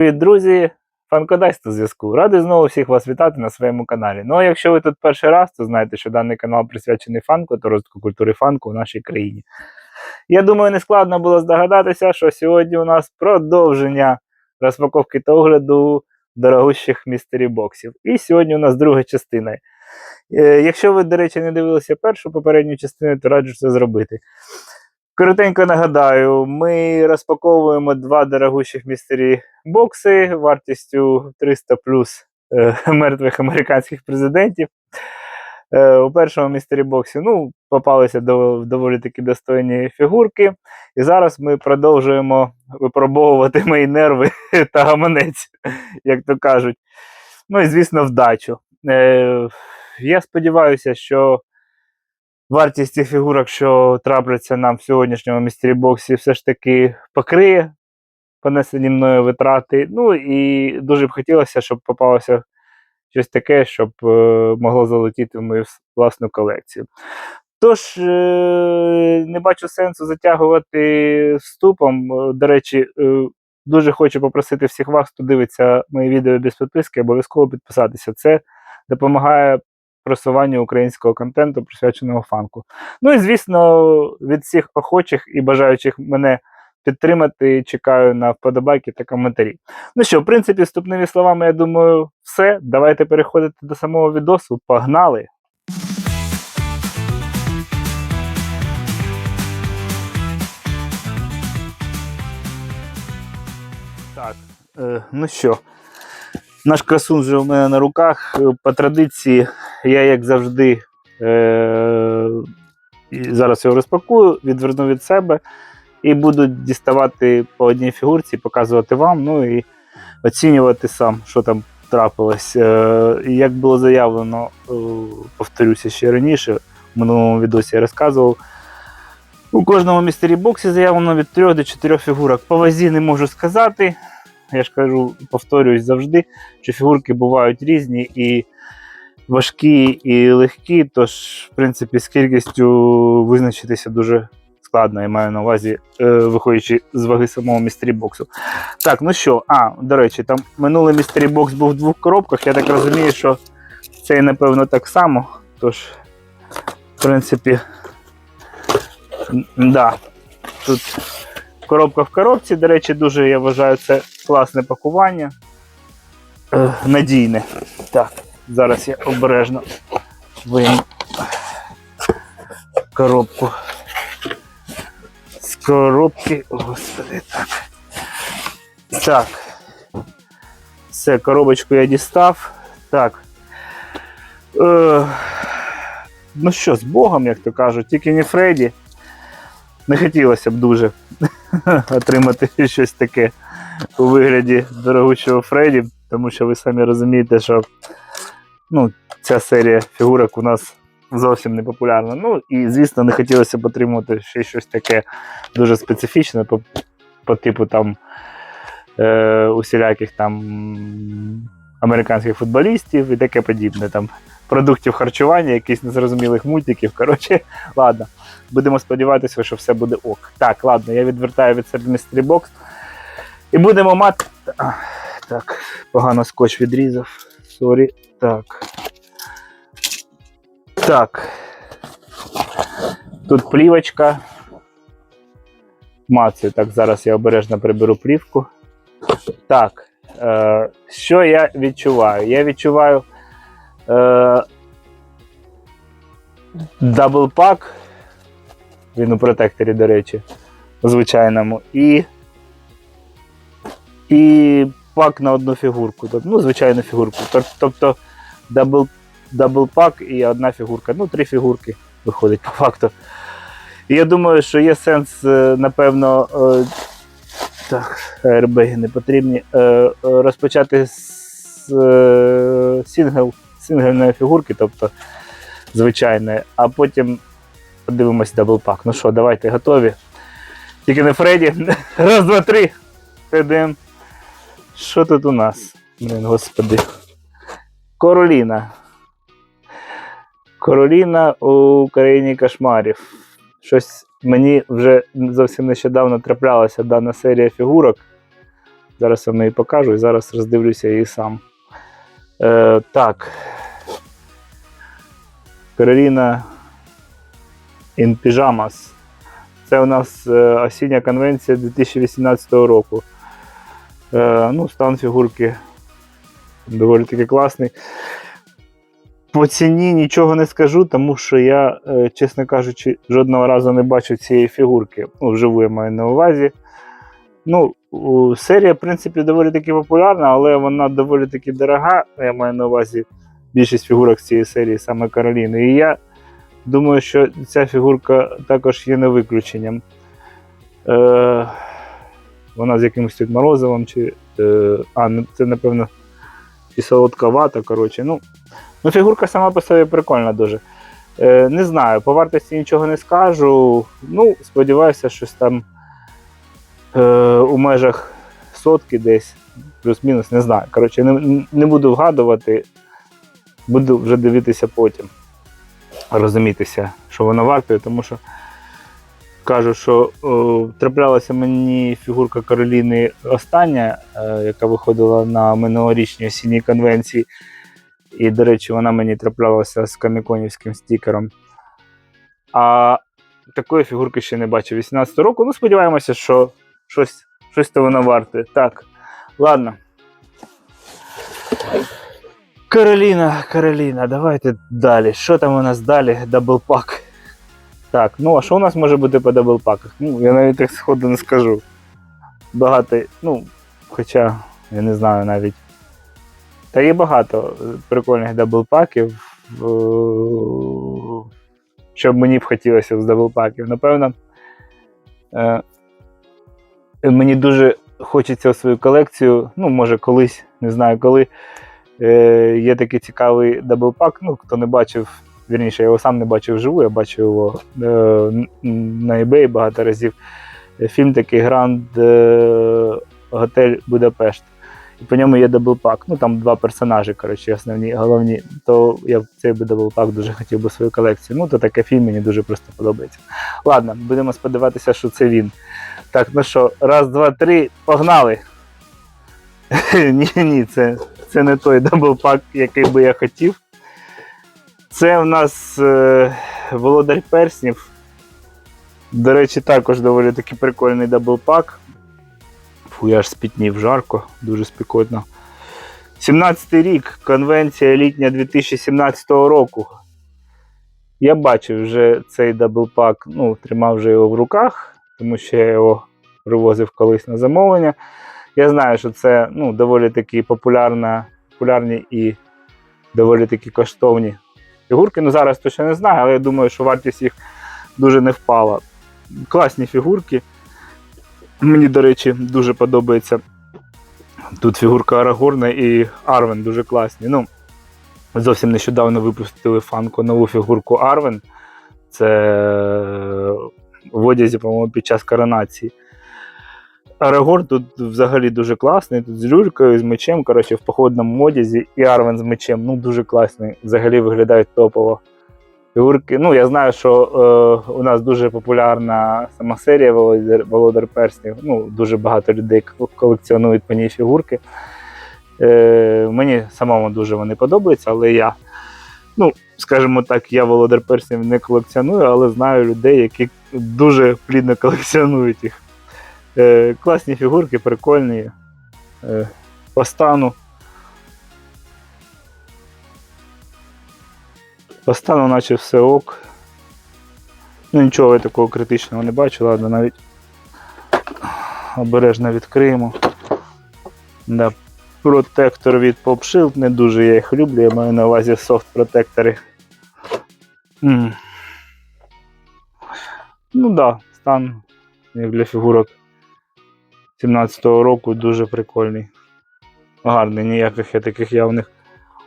Привіт, друзі! Фанкодайст у зв'язку. Радий знову всіх вас вітати на своєму каналі. Ну а якщо ви тут перший раз, то знаєте, що даний канал присвячений фанку та розвитку культури фанку у нашій країні. Я думаю, не складно було здогадатися, що сьогодні у нас продовження розпаковки та огляду дорогущих містері боксів. І сьогодні у нас друга частина. Е, якщо ви, до речі, не дивилися першу попередню частину, то раджу це зробити. Коротенько нагадаю, ми розпаковуємо два дорогущих містері бокси вартістю 300 плюс е, мертвих американських президентів. Е, у першому містері боксі ну, попалися до, доволі таки достойні фігурки. І зараз ми продовжуємо випробовувати мої нерви та гаманець, як то кажуть. Ну і, звісно, вдачу. Е, я сподіваюся, що вартість цих фігурок, що трапляться нам в сьогоднішньому містері боксі, все ж таки покриє понесені мною витрати. Ну і дуже б хотілося, щоб попалося щось таке, щоб е, могло залетіти в мою власну колекцію. Тож, е, не бачу сенсу затягувати вступом. Е, До речі, е, дуже хочу попросити всіх вас, хто дивиться мої відео без підписки, обов'язково підписатися. Це допомагає просуванню українського контенту, присвяченого фанку. Ну і звісно, від всіх охочих і бажаючих мене підтримати, чекаю на вподобайки та коментарі. Ну що, в принципі, вступними словами, я думаю, все. Давайте переходити до самого відосу. Погнали! Так, е, ну що, наш красун вже у мене на руках. Е, По традиції, я, як завжди, е, зараз його розпакую, відверну від себе і буду діставати по одній фігурці, показувати вам, ну і оцінювати сам, що там трапилось. Е, як було заявлено, е, повторюся ще раніше, в минулому відосі я розказував. У кожному містері боксі заявлено від 3 до 4 фігурок. По вазі не можу сказати. Я ж кажу, повторююсь завжди, що фігурки бувають різні і важкі, і легкі. Тож, в принципі, з кількістю визначитися дуже складно, я маю на увазі, е, виходячи з ваги самого містері боксу. Так, ну що, а, до речі, там минулий містері бокс був в двох коробках. Я так розумію, що цей, напевно, так само. Тож, в принципі, да, тут коробка в коробці. До речі, дуже я вважаю, це класне пакування. Надійне. Так, зараз я обережно вийму коробку. З коробки. Господи, так. Так. Все, коробочку я дістав. Так. Е, ну що, з Богом, як то кажуть, тільки не Фредді. Не хотілося б дуже отримати щось таке у вигляді дорогущого Фредді, тому що ви самі розумієте, що ну, ця серія фігурок у нас зовсім не популярна. Ну і, звісно, не хотілося б отримати ще щось таке дуже специфічне по, по типу там е, усіляких там американських футболістів і таке подібне. Там продуктів харчування, якихось незрозумілих мультиків. Коротше, ладно. Будемо сподіватися, що все буде ок. Так, ладно, я відвертаю від себе містері бокс. І будемо мати. Так, погано скотч відрізав. Сорі. Так. Так. Тут плівочка. Мацію. Так, зараз я обережно приберу плівку. Так. Е, що я відчуваю? Я відчуваю е, даблпак. Він у протекторі, до речі, у звичайному. І. І пак на одну фігурку. Тобто, ну, звичайну фігурку. Тобто дабл, даблпак і одна фігурка. Ну, три фігурки виходить по факту. І я думаю, що є сенс, е, напевно, е, так, аербеги не потрібні. е, Розпочати з сингл, сингельної фігурки, тобто звичайної, а потім подивимось даблпак. Ну що, давайте готові. Тільки не Фредді. Раз, два, три. ТДМ. Що тут у нас? Блін, господи. Короліна. Короліна у країні кошмарів. Щось мені вже зовсім нещодавно траплялася дана серія фігурок. Зараз вам її покажу і зараз роздивлюся її сам. Е, так. Кароліна in Pyjamas. Це у нас е, осіння конвенція 2018 року. Е, ну, стан фігурки доволі таки класний. По ціні нічого не скажу, тому що я, е, чесно кажучи, жодного разу не бачив цієї фігурки. Ну, вживу я маю на увазі. Ну, серія, в принципі, доволі таки популярна, але вона доволі таки дорога. Я маю на увазі більшість фігурок з цієї серії, саме Кароліни. І я думаю, що ця фігурка також є не виключенням. Е, вона з якимось тут морозивом, чи. Е, а, це, напевно, і солодка вата, коротше. Ну, ну, фігурка сама по собі прикольна дуже. Е, не знаю, по вартості нічого не скажу. Ну, сподіваюся, щось там е, у межах сотки десь, плюс-мінус, не знаю. Коротше, не, не буду вгадувати, буду вже дивитися потім. Розумітися, що воно вартує, тому що кажу, що о, траплялася мені фігурка Кароліни остання, е, яка виходила на минулорічній осінній конвенції. І, до речі, вона мені траплялася з коміконівським стікером. А такої фігурки ще не бачив 18 року. Ну, сподіваємося, що щось, щось то воно варте. Так, ладно. Кароліна, Кароліна, давайте далі. Що там у нас далі? Даблпак. Так, ну а що у нас може бути по даблпаках? Ну, я навіть так сходу не скажу. Багато, ну, хоча, я не знаю навіть. Та є багато прикольних даблпаків. е, Що б мені б хотілося з даблпаків. Напевно, е, мені дуже хочеться свою колекцію, ну, може, колись, не знаю коли. Е, Є такий цікавий даблпак. Ну, хто не бачив, вірніше, я його сам не бачив вживу, я бачив його е, на eBay багато разів. Е, Фільм такий Гранд е, Готель Будапешт. І по ньому є даблпак. Ну там два персонажі, коротше, основні, головні. То я цей би даблпак дуже хотів би свою колекцію. Ну, то таке фільм мені дуже просто подобається. Ладно, будемо сподіватися, що це він. Так, ну що, раз, два, три, погнали. ні, ні, це, це не той даблпак, який би я хотів. Це в нас е, Володар Перснів. До речі, також доволі таки прикольний даблпак. Фу, я аж спітнів жарко, дуже спекотно. 17-й рік, конвенція літня 2017 року. Я бачив вже цей даблпак, ну, тримав вже його в руках, тому що я його привозив колись на замовлення. Я знаю, що це ну, доволі такі популярна, популярні і доволі такі коштовні фігурки. Ну, зараз точно не знаю, але я думаю, що вартість їх дуже не впала. Класні фігурки. Мені, до речі, дуже подобається. Тут фігурка Арагорна і Арвен дуже класні. Ну, зовсім нещодавно випустили фанку нову фігурку Арвен. Це в одязі, по-моєму, під час коронації. Арагорн тут взагалі дуже класний. Тут з люлькою, з мечем, коротше, в походному одязі, і Арвен з мечем. Ну, дуже класний. Взагалі виглядають топово. Фігурки. Ну, я знаю, що е, у нас дуже популярна сама серія Володар, Володар Перснів. Ну, дуже багато людей колекціонують ній фігурки. Е, мені самому дуже вони подобаються, але я, ну, скажімо так, я Володар Перснів не колекціоную, але знаю людей, які дуже плідно колекціонують їх. Е, класні фігурки, прикольні. Е, по стану. По стану, наче все ок. Ну, нічого я такого критичного не бачу, ладно, навіть обережно відкриємо. Да. Протектор від PopShield, не дуже я їх люблю, я маю на увазі софт протектори. Ну так, да, стан, як для фігурок 17-го року, дуже прикольний. Гарний, ніяких я таких явних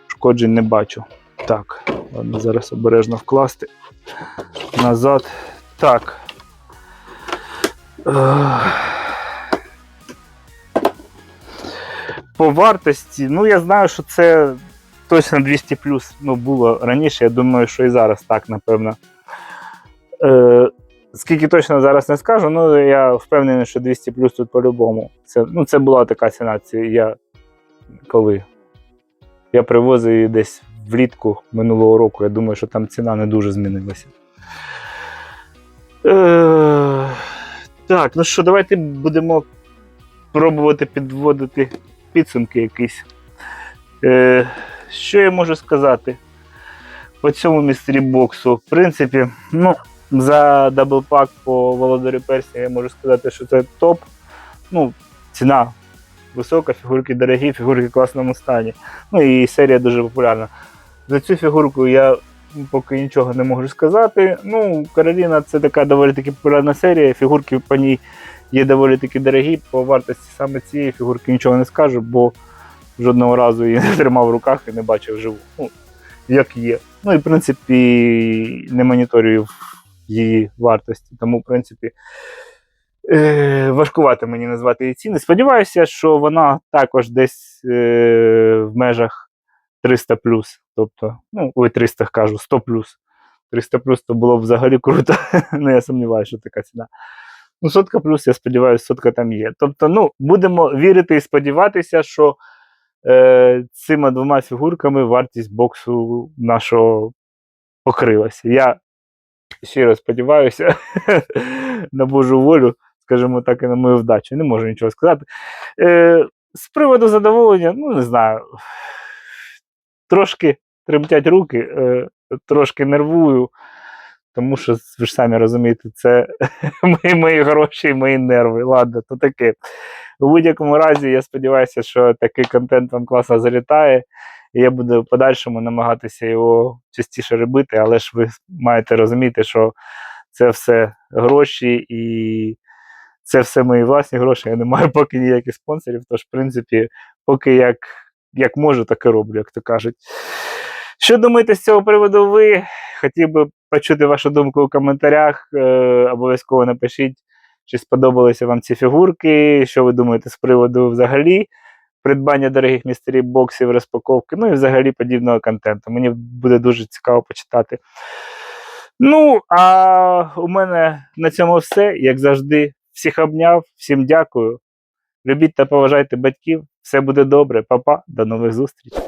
ушкоджень не бачу. Так, ладно, зараз обережно вкласти. Назад. Так. По вартості, ну я знаю, що це точно 200 плюс ну, було раніше. Я думаю, що і зараз так, напевно. Е, скільки точно зараз не скажу, ну я впевнений, що 200 плюс тут по-любому. Це, ну, це була така ціна. Це я коли я привозив її десь влітку минулого року. Я думаю, що там ціна не дуже змінилася. Е, так, ну що, давайте будемо пробувати підводити підсумки якісь. Е, що я можу сказати по цьому містері боксу? В принципі, ну, за даблпак по Володарю Персі я можу сказати, що це топ. Ну, ціна висока, фігурки дорогі, фігурки в класному стані. Ну і серія дуже популярна. За цю фігурку я поки нічого не можу сказати. Ну, Кароліна це така доволі таки популярна серія. Фігурки по ній є доволі таки дорогі. По вартості саме цієї фігурки нічого не скажу, бо жодного разу її не тримав в руках і не бачив живу. Ну, як є. Ну і в принципі не моніторюю її вартості. Тому, в принципі, е, важкувато мені назвати її ціни. Сподіваюся, що вона також десь е, в межах 300 плюс. Тобто, ну, ой, 300 кажу, 100 плюс. 300 плюс то було б взагалі круто. ну, я сумніваюся, що така ціна. Ну, сотка плюс, я сподіваюся, сотка там є. Тобто, ну, будемо вірити і сподіватися, що е, цими двома фігурками вартість боксу нашого покрилася. Я щиро сподіваюся на Божу волю, скажімо так, і на мою вдачу. Не можу нічого сказати. Е, з приводу задоволення, ну не знаю. Трошки тремтять руки, е, трошки нервую, тому що, ви ж самі розумієте, це мої, мої гроші і мої нерви. Ладно, то таке. У будь-якому разі, я сподіваюся, що такий контент вам класно залітає. І я буду в подальшому намагатися його частіше робити, але ж ви маєте розуміти, що це все гроші і це все мої власні гроші. Я не маю поки ніяких спонсорів. Тож, в принципі, поки як, як можу, так і роблю, як то кажуть. Що думаєте з цього приводу ви? Хотів би почути вашу думку у коментарях. Е, обов'язково напишіть, чи сподобалися вам ці фігурки, що ви думаєте з приводу взагалі придбання дорогих містерів боксів, розпаковки, ну і взагалі подібного контенту. Мені буде дуже цікаво почитати. Ну, а у мене на цьому все. Як завжди, всіх обняв, всім дякую. Любіть та поважайте батьків. Все буде добре, Па-па, до нових зустрічей.